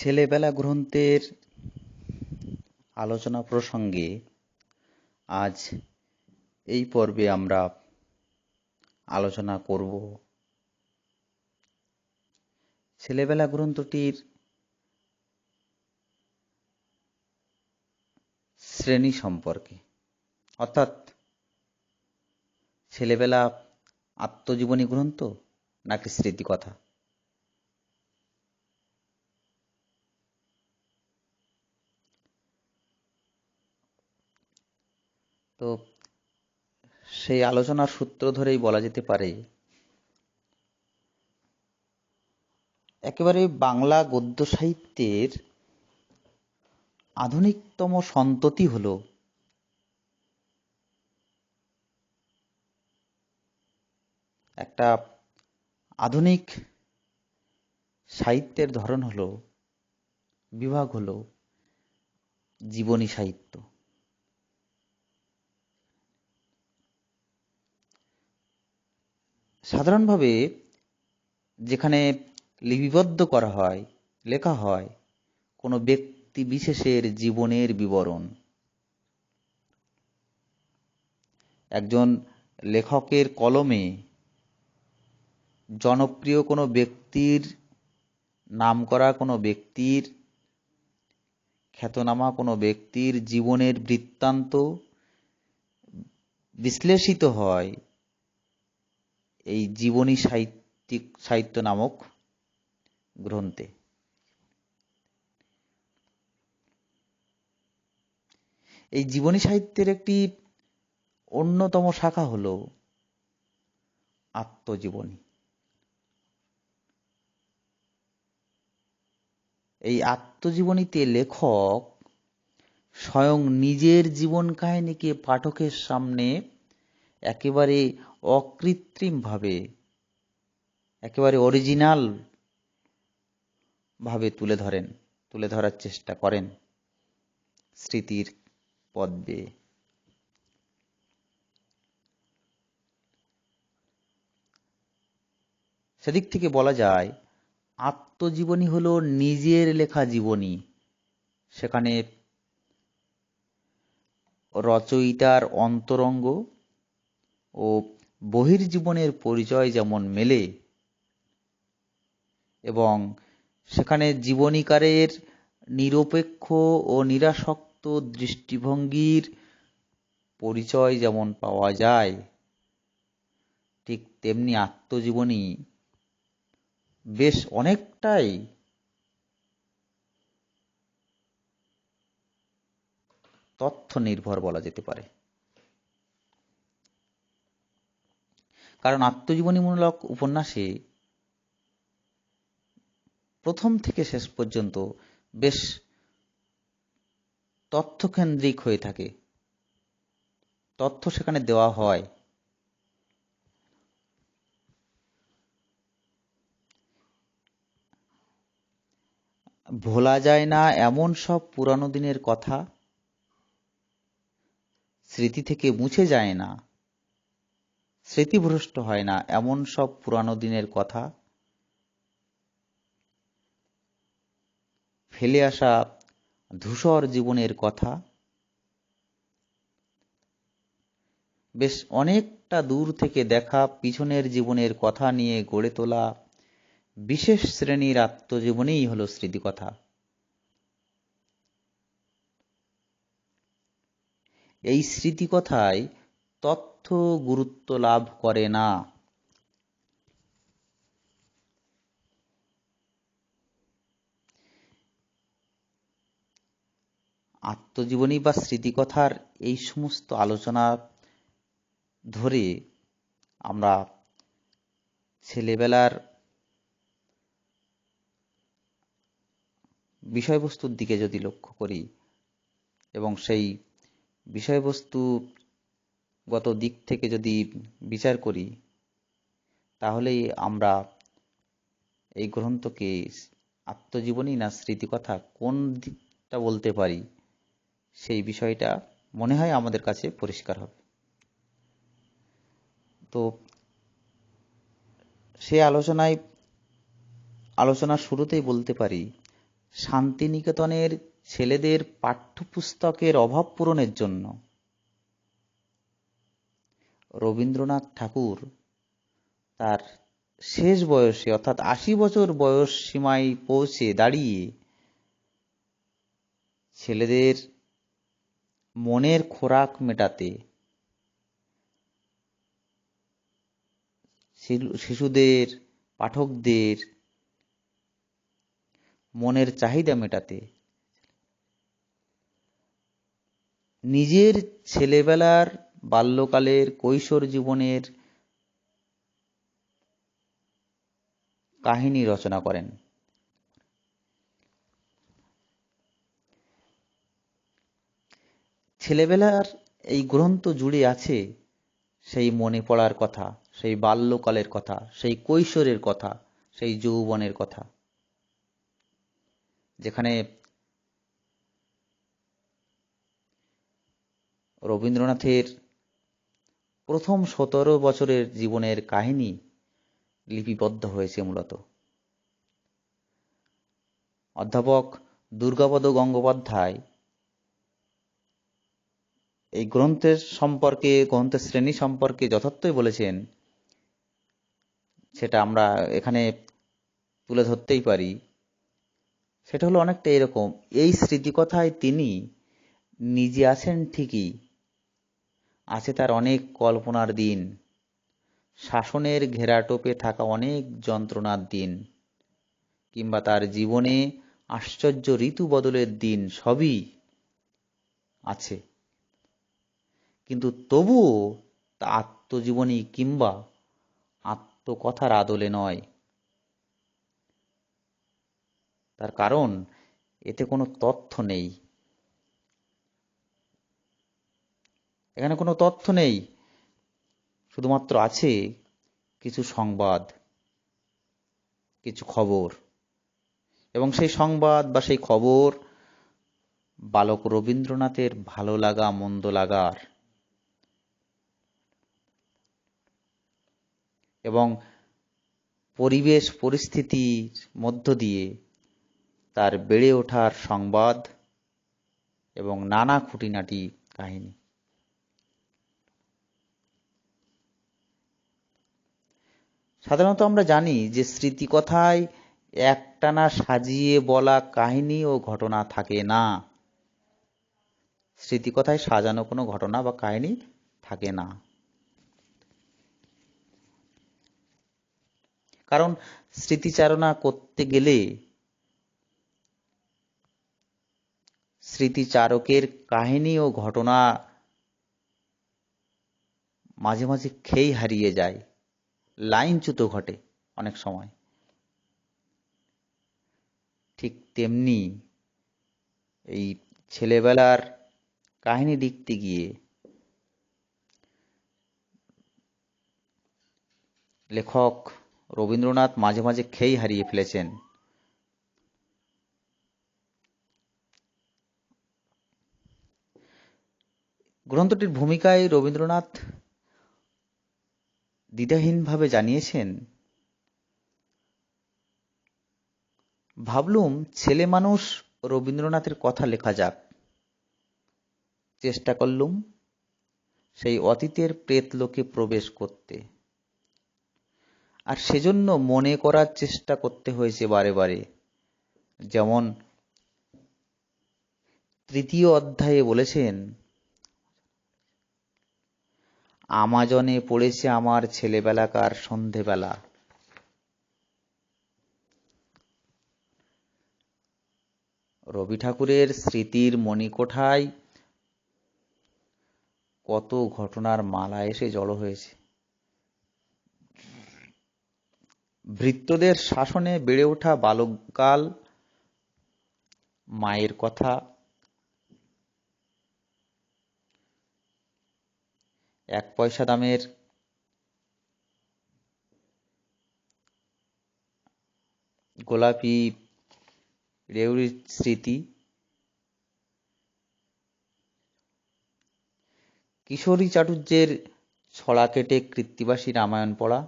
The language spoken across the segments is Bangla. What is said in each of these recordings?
ছেলেবেলা গ্রন্থের আলোচনা প্রসঙ্গে আজ এই পর্বে আমরা আলোচনা করব। ছেলেবেলা গ্রন্থটির শ্রেণি সম্পর্কে, অর্থাৎ ছেলেবেলা আত্মজীবনী গ্রন্থ নাকি স্মৃতিকথা? তো সেই আলোচনার সূত্র ধরেই বলা যেতে পারে, একেবারে বাংলা গদ্য সাহিত্যের আধুনিকতম সন্ততি হল একটা আধুনিক সাহিত্যের ধরন হলো, বিভাগ হলো জীবনী সাহিত্য। সাধারণভাবে যেখানে লিপিবদ্ধ করা হয়, লেখা হয়, কোনো ব্যক্তি বিশেষের জীবনের বিবরণ। একজন লেখকের কলমে জনপ্রিয় কোনো ব্যক্তির নাম করা কোনো ব্যক্তির খ্যাতনামা কোনো ব্যক্তির জীবনের বৃত্তান্ত বিশ্লেষিত হয় এই জীবনী সাহিত্যিক, সাহিত্য নামক গ্রন্থে। এই জীবনী সাহিত্যের একটি অন্যতম শাখা হল আত্মজীবনী। এই আত্মজীবনীতে লেখক স্বয়ং নিজের জীবন কাহিনীকে পাঠকের সামনে একেবারে অকৃত্রিমভাবে, একেবারে অরিজিনাল ভাবে তুলে ধরেন, তুলে ধরার চেষ্টা করেন স্মৃতির পদ বেয়ে সেদিক থেকে বলা যায়, আত্মজীবনী হলো নিজের লেখা জীবনী। সেখানে রচয়িতার অন্তরঙ্গ ও বহির্জীবনের পরিচয় যেমন মেলে, এবং সেখানে জীবনীকারের নিরপেক্ষ ও নিরাসক্ত দৃষ্টিভঙ্গির পরিচয় যেমন পাওয়া যায়, ঠিক তেমনি আত্মজীবনী বেশ অনেকটাই তথ্য নির্ভর বলা যেতে পারে। কারণ আত্মজীবনীমূলক উপন্যাসে প্রথম থেকে শেষ পর্যন্ত বেশ তথ্যকেন্দ্রিক হয়ে থাকে। তথ্য সেখানে দেওয়া হয়। ভোলা যায় না এমন সব পুরানো দিনের কথা। স্মৃতি থেকে মুছে যায় না। স্মৃতিভ্রষ্ট হয় না এমন সব পুরানো দিনের কথা? ফেলে আসা ধূসর জীবনের কথা? বেশ অনেকটা দূর থেকে দেখা পিছনের জীবনের কথা নিয়ে গড়ে তোলা বিশেষ শ্রেণির আত্মজীবনেই হল স্মৃতিকথা। এই স্মৃতিকথায় তথ্য গুরুত্ব লাভ করে না। আত্মজীবনী বা স্মৃতিকথার এই সমস্ত আলোচনা ধরে আমরা ছেলেবেলার বিষয়বস্তুর দিকে যদি লক্ষ্য করি এবং সেই বিষয়বস্তুগত দিক থেকে যদি বিচার করি, তাহলেই আমরা এই গ্রন্থকে আত্মজীবনী না স্মৃতিকথা কোন দিকটা বলতে পারি, সেই বিষয়টা মনে হয় আমাদের কাছে পরিষ্কার হবে। তো সে আলোচনায় আলোচনার শুরুতেই বলতে পারি, শান্তিনিকেতনের ছেলেদের পাঠ্যপুস্তকের অভাব পূরণের জন্য রবীন্দ্রনাথ ঠাকুর তার শেষ বয়সে, অর্থাৎ আশি বছর বয়স সীমায় পৌঁছে দাঁড়িয়ে ছেলেদের মনের খোরাক মেটাতে শিশুদের, পাঠকদের মনের চাহিদা মেটাতে নিজের ছেলেবেলার বাল্যকালের কৈশোর জীবনের কাহিনী রচনা করেন। ছেলেবেলার এই গ্রন্থ জুড়ে আছে সেই মনে পড়ার কথা, সেই বাল্যকালের কথা, সেই কৈশোরের কথা, সেই যৌবনের কথা। যেখানে রবীন্দ্রনাথের প্রথম সতেরো বছরের জীবনের কাহিনী লিপিবদ্ধ হয়েছে মূলত। অধ্যাপক দুর্গাপদ গঙ্গোপাধ্যায় এই গ্রন্থের সম্পর্কে, গ্রন্থের শ্রেণি সম্পর্কে যথার্থই বলেছেন, সেটা আমরা এখানে তুলে ধরতেই পারি। সেটা হলো অনেকটা এরকম, এই স্মৃতিকথায় তিনি নিজে আছেন ঠিকই আছে তার অনেক কল্পনার দিন। শাসনের ঘেরাটোপে থাকা অনেক যন্ত্রণার দিন। কিংবা তার জীবনে আশ্চর্য ঋতু বদলের দিন সবই আছে। কিন্তু তবুও তা আত্মজীবনী কিংবা আত্মকথার আদলে নয়। তার কারণ, এতে কোনো তথ্য নেই। এখানে কোনো তথ্য নেই। শুধুমাত্র আছে কিছু সংবাদ, কিছু খবর। এবং সেই সংবাদ বা সেই খবর বালক রবীন্দ্রনাথের ভালো লাগা, মন্দ লাগার। এবং পরিবেশ, পরিস্থিতির মধ্য দিয়ে তার বেড়ে ওঠার সংবাদ এবং নানা খুঁটিনাটি কাহিনী। সাধারণত আমরা জানি যে স্মৃতিকথায় একটানা সাজিয়ে বলা কাহিনী ও ঘটনা থাকে না। স্মৃতিকথায় সাজানো কোনো ঘটনা বা কাহিনী থাকে না। কারণ স্মৃতিচারণা করতে গেলে স্মৃতিচারকের কাহিনী ও ঘটনা মাঝে মাঝে খেই হারিয়ে যায়। লাইনচ্যুত ঘটে অনেক সময়। ঠিক তেমনি এই ছেলেবেলার কাহিনী লিখতে গিয়ে লেখক রবীন্দ্রনাথ মাঝে মাঝে খেই হারিয়ে ফেলেছেন। গ্রন্থটির ভূমিকায় রবীন্দ্রনাথ দ্বিধাহীনভাবে জানিয়েছেন, ভাবলুম ছেলে মানুষ রবীন্দ্রনাথের কথা লেখা যাক। চেষ্টা করলুম সেই অতীতের প্রেতলোকে প্রবেশ করতে। আর সেজন্য মনে করার চেষ্টা করতে হয়েছে বারে বারে। যেমন তৃতীয় অধ্যায়ে বলেছেন আমাজনে পড়েছে আমার ছেলেবেলাকার সন্ধেবেলা। রবি ঠাকুরের স্মৃতির মণিকোঠায় কত ঘটনার মালা এসে জড়ো হয়েছে। ভৃত্যদের শাসনে বেড়ে ওঠা বালককাল মায়ের কথা এক পয়সা দামের গোলাপি রেউরির স্মৃতি। কিশোরী চাটুর্যের ছড়া কেটে কৃত্তিবাসী রামায়ণ পড়া।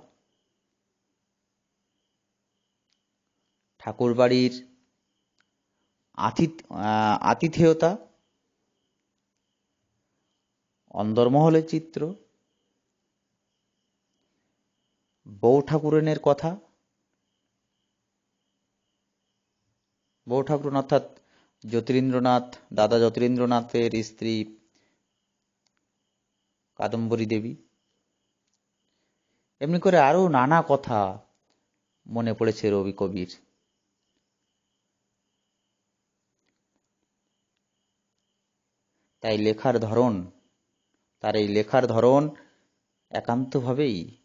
ঠাকুরবাড়ির আতিথেয়তা। অন্দরমহলের চিত্র, বউ ঠাকুরনের কথা, বউ ঠাকুরন অর্থাৎ জ্যোতিরিন্দ্রনাথ দাদা জ্যোতিরিন্দ্রনাথের স্ত্রী কাদম্বরী দেবী। এমনি করে আরও নানা কথা মনে পড়েছে রবি কবির। তাই লেখার ধরন তার এই লেখার ধরন একান্তভাবেই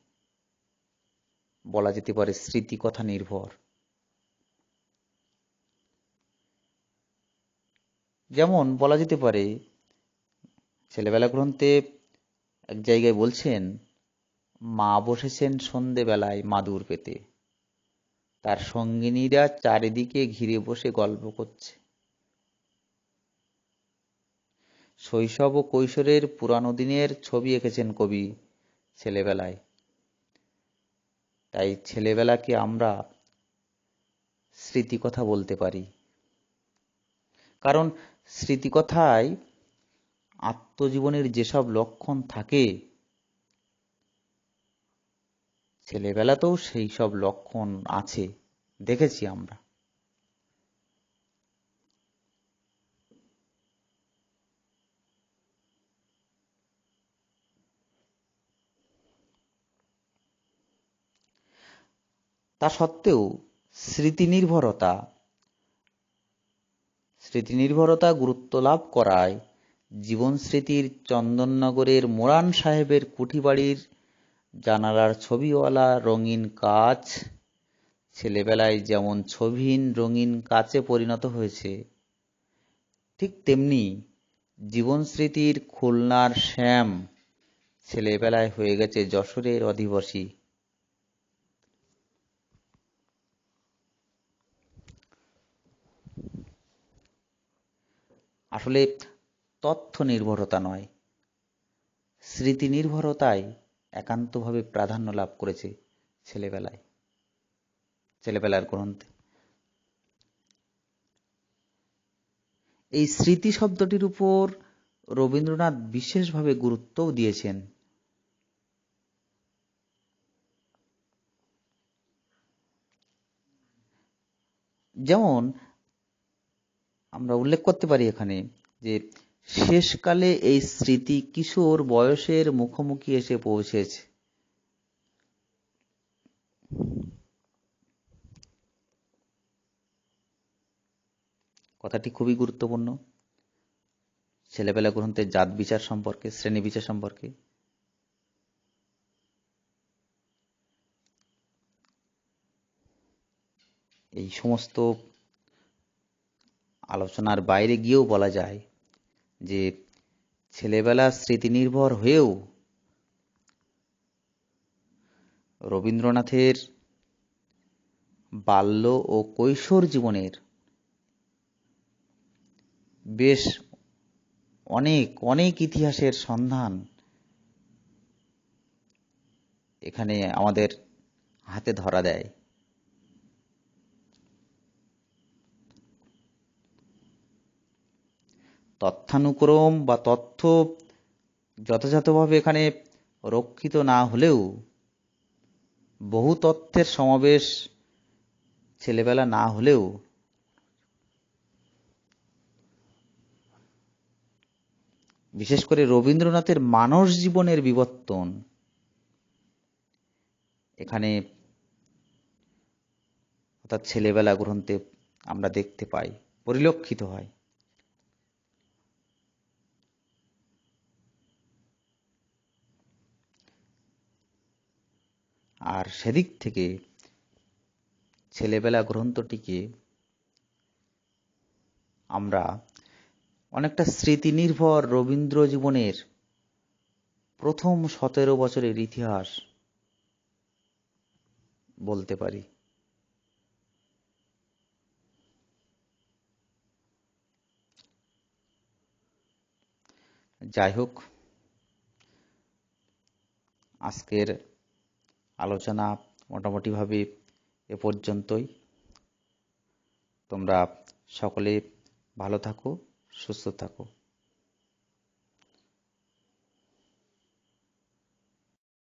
বলা যেতে পারে স্মৃতিকথা নির্ভর। যেমন বলা যেতে পারে, ছেলেবেলা গ্রন্থে এক জায়গায় বলছেন, মা বসেছেন সন্ধেবেলায় মাদুর পেতে। তার সঙ্গিনীরা চারিদিকে ঘিরে বসে গল্প করছে। শৈশব ও কৈশোরের পুরানো দিনের ছবি এঁকেছেন কবি ছেলেবেলায়। তাই ছেলেবেলাকে আমরা স্মৃতিকথা বলতে পারি। কারণ স্মৃতিকথায় আত্মজীবনের যেসব লক্ষণ থাকে, ছেলেবেলাতেও সেই সব লক্ষণ আছে, দেখেছি আমরা। তা সত্ত্বেও স্মৃতি নির্ভরতা স্মৃতি নির্ভরতা গুরুত্ব লাভ করায় জীবন স্মৃতির চন্দননগরের মোরান সাহেবের কুঠি বাড়ির জানালার ছবিওয়ালা রঙিন কাচ ছেলেবেলায় যেমন ছবিহীন রঙিন কাচে পরিণত হয়েছে, ঠিক তেমনি জীবন স্মৃতির খুলনার শ্যাম ছেলেবেলায় হয়ে গেছে যশোরের অধিবাসী। আসলে তথ্য নির্ভরতা নয়। স্মৃতি নির্ভরতায় একান্তভাবে প্রাধান্য লাভ করেছে ছেলেবেলায়, ছেলেবেলার গ্রন্থে। এই স্মৃতি শব্দটির উপর রবীন্দ্রনাথ বিশেষভাবে গুরুত্বও দিয়েছেন। যেমন আমরা উল্লেখ করতে পারি এখানে যে শেষকালে এই স্মৃতি কিশোর বয়সের মুখোমুখি এসে পৌঁছেছে। কথাটি খুবই গুরুত্বপূর্ণ। ছেলেবেলা গ্রন্থের জাত বিচার সম্পর্কে, শ্রেণি বিচার সম্পর্কে। এই সমস্ত আলোচনার বাইরে গিয়েও বলা যায় যে ছেলেবেলা স্মৃতি নির্ভর হয়েও রবীন্দ্রনাথের বাল্য ও কৈশোর জীবনের বেশ অনেক অনেক ইতিহাসের সন্ধান এখানে আমাদের হাতে ধরা দেয়। তথ্যানুক্রম বা তথ্য যথাযথভাবে এখানে রক্ষিত না হলেও বহু তথ্যের সমাবেশ ছেলেবেলা না হলেও বিশেষ করে রবীন্দ্রনাথের মানস জীবনের বিবর্তন এখানে অর্থাৎ ছেলেবেলা গ্রন্থে আমরা দেখতে পাই, পরিলক্ষিত হয় আর সেদিক থেকে ছেলেবেলা গ্রন্থটিকে আমরা অনেকটা স্মৃতি নির্ভর রবীন্দ্র জীবনের প্রথম সতেরো বছরের ইতিহাস বলতে পারি। যাই হোক, আজকের আলোচনা মোটামুটিভাবে এ পর্যন্তই। তোমরা সকলে ভালো থাকো সুস্থ থাকো।